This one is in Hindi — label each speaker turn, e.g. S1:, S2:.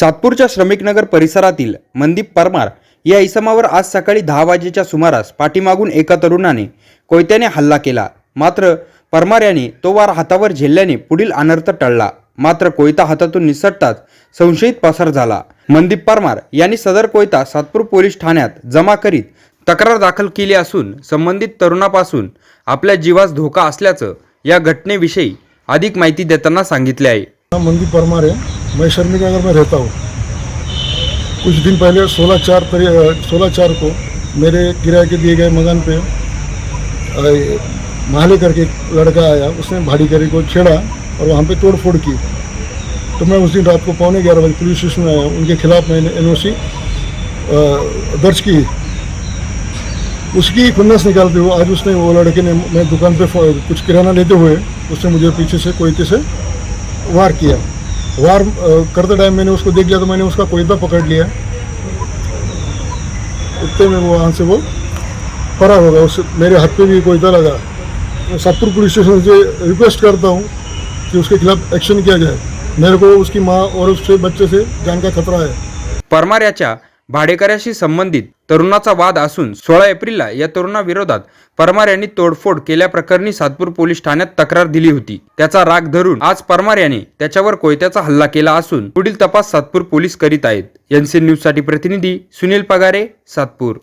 S1: सातपूरच्या श्रमिकनगर परिसरातील मनदीप परमार या इसमावर आज सकाळी दहा वाजेच्या सुमारास पाठीमागून एका तरुणाने कोयत्याने हल्ला केला. मात्र परमार यांनी तो वार हातावर झेलल्याने पुढील अनर्थ टळला. मात्र कोयता हातातून निसटताच संशयित पसार झाला. मनदीप परमार यांनी सदर कोयता सातपूर पोलीस ठाण्यात जमा करीत तक्रार दाखल केली असून संबंधित तरुणापासून आपल्या जीवास धोका असल्याचं या घटनेविषयी अधिक माहिती देताना सांगितले आहे.
S2: मनदीप परमार आहे. मैं शर्मी नगर में रहता हूँ? कुछ दिन पहले सोलह चार सोलह चार को मेरे किराए के दिए गए मकान पे माले करके एक लड़का आया, उसने भाड़ी करी को छेड़ा और वहाँ पे तोड़ फोड़ की। तो मैं उस दिन रात को पौने ग्यारह बजे पुलिस स्टेशन में आया, उनके खिलाफ मैंने एनओसी दर्ज की। उसकी खुन्नस निकालते हुए आज उसने, वो लड़के ने मैं दुकान पे कुछ किराना लेते हुए उसने मुझे पीछे से कोयते से वार किया। वार करते टाइम मैंने उसको देख लिया तो मैंने उसका कोयता पकड़ लिया। उतने में वो वहाँ से वो फरार हो गया। उस, मेरे हाथ पे भी कोयता लगा। सातपुर पुलिस स्टेशन से रिक्वेस्ट करता हूँ कि उसके खिलाफ एक्शन किया जाए। मेरे को उसकी माँ और उसके बच्चे से जान का खतरा है।
S1: परमार भाडेकऱ्याशी संबंधित तरुणाचा वाद असून सोळा एप्रिलला या तरुणाविरोधात परमार यांनी तोडफोड केल्याप्रकरणी सातपूर पोलीस ठाण्यात तक्रार दिली होती. त्याचा राग धरून आज परमार याने त्याच्यावर कोयत्याचा हल्ला केला असून पुढील तपास सातपूर पोलीस करीत आहेत. एनसी न्यूजसाठी प्रतिनिधी सुनील पगारे सातपूर.